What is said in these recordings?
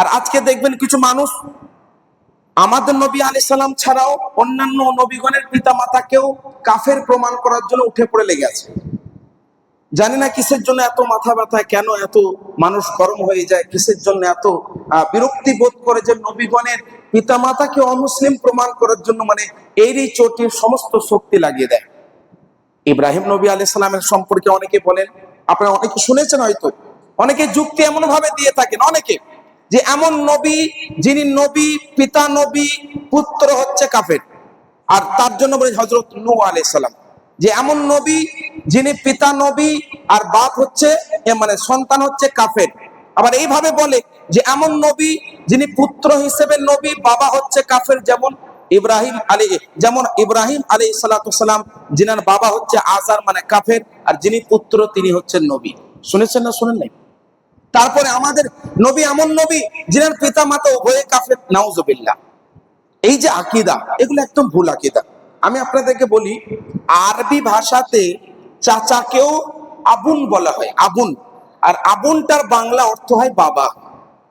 আর আজকে দেখবেন কিছু মানুষ আমাদের নবী আলি সাল্লাম ছাড়াও অন্যান্য নবীগণের পিতা মাতাকেও কাফের প্রমাণ করার জন্য উঠে পড়ে লেগে আছে। জানি না কিসের জন্য এত মাথা ব্যথা কেন এত মানুষ গরম হয়ে যায়, কিসের জন্য এত বিরক্তি বোধ করে যে নবীগণের পিতা মাতাকে অমুসলিম প্রমাণ করার জন্য মানে এরই চোটির সমস্ত শক্তি লাগিয়ে দেয়। ইব্রাহিম নবী আলি সাল্লামের সম্পর্কে অনেকে বলেন, আপনারা অনেকে শুনেছেন হয়তো, অনেকে যুক্তি এমন ভাবে দিয়ে থাকেন, অনেকে যে এমন নবী যিনি নবী, পিতা নবী, পুত্র হচ্ছে কাফের। আর তার জন্য বলে হজরত নু আলি সাল্লাম যে এমন নবী যিনি পিতা নবী আর বাপ হচ্ছে মানে সন্তান হচ্ছে কাফের। আবার এইভাবে বলে যে এমন নবী যিনি পুত্র হিসেবে নবী, বাবা হচ্ছে কাফের, যেমন ইব্রাহিম আলী যেমন ইব্রাহিম আলী সালাতাম যিনার বাবা হচ্ছে আজার মানে কাফের, আর যিনি পুত্র তিনি হচ্ছেন নবী। শুনেছেন না শুনেন নাই? তারপরে আমাদের নবী, এমন নবী যিনার পিতা মাতা উভয়ে কাফের, নাউজবিল্লাহ। এই যে আকিদা, এগুলো একদম ভুল আকিদা। আমি আপনাদেরকে বলি, আরবি ভাষাতে চাচাকেও আবুন বলা হয়, আবুন। আর আবুনটার বাংলা অর্থ হয় বাবা।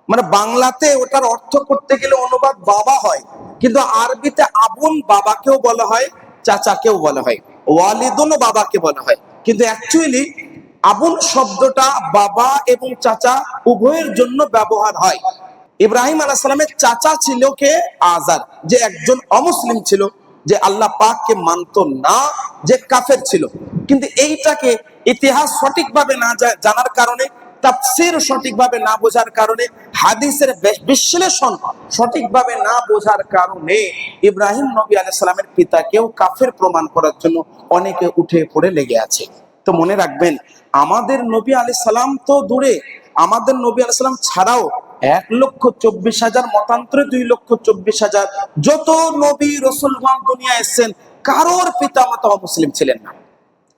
মানে বাংলাতে ওটার অর্থ করতে গেলে অনুবাদ বাবা হয়, কিন্তু আরবিতে আবুন বাবাকেও বলা হয়, চাচাকেও বলা হয়। ওয়ালিদুনও বাবাকে বলা হয়। কিন্তু অ্যাকচুয়ালি আবুল শব্দটা বাবা এবং চাচা উভয়ের জন্য ব্যবহার হয়। ইব্রাহিম আলাহ সালামের চাচা ছিল কে? আজার যে একজন অমুসলিম ছিল, যে আল্লাহ পাককে মানতো না, যে কাফের ছিল। কিন্তু এইটাকে ইতিহাস সঠিকভাবে না জানার কারণে, তাফসির সঠিকভাবে না বোঝার কারণে, হাদিসের বিশ্লেষণ সঠিকভাবে না বোঝার কারণে ইব্রাহিম নবী আলাইহিস সালামের পিতাকেও কাফের প্রমাণ করার জন্য অনেকে উঠে পড়ে লেগে আছে। তো মনে রাখবেন। আমাদের নবী আলি সালাম তো দূরে। আমাদের নবী আলি সালাম ছাড়াও এক লক্ষ চব্বিশ হাজার, মতান্তরে দুই লক্ষ চব্বিশ হাজার যত নবী রসুলগণ দুনিয়া এসছেন, কারোর পিতা মাতা মুসলিম ছিলেন না।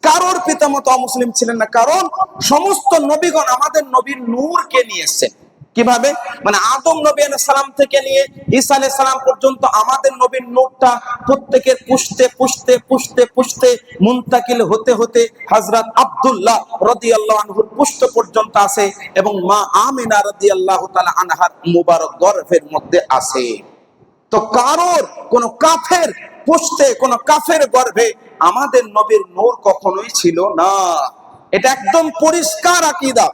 কারোর পিতামাতা মুসলিম ছিলেন না। কারণ সমস্ত নবীগণ আমাদের নবীর নূরকে নিয়ে এসেছেন। কীভাবে? মানে আদম নবী সালাম থেকে নিয়ে ঈসা আলাইহিস সালাম পর্যন্ত আমাদের নবীর নূরটা প্রত্যেকের পুষতে পুষতে পুষতে পুষতে মুনতাকিল হতে হতে হযরত আব্দুল্লাহ রাদিয়াল্লাহু আনহুর পুষ্ট পর্যন্ত আসে এবং মা আমিনা রাদিয়াল্লাহু তাআলা আনহার মুবারক গর্ভের মধ্যে আসে তো কারোর কোন কাফের পুষতে, কোন কাফের গর্ভে আমাদের নবীর নূর কখনোই ছিল না। এটা একদম পরিষ্কার আকিদা।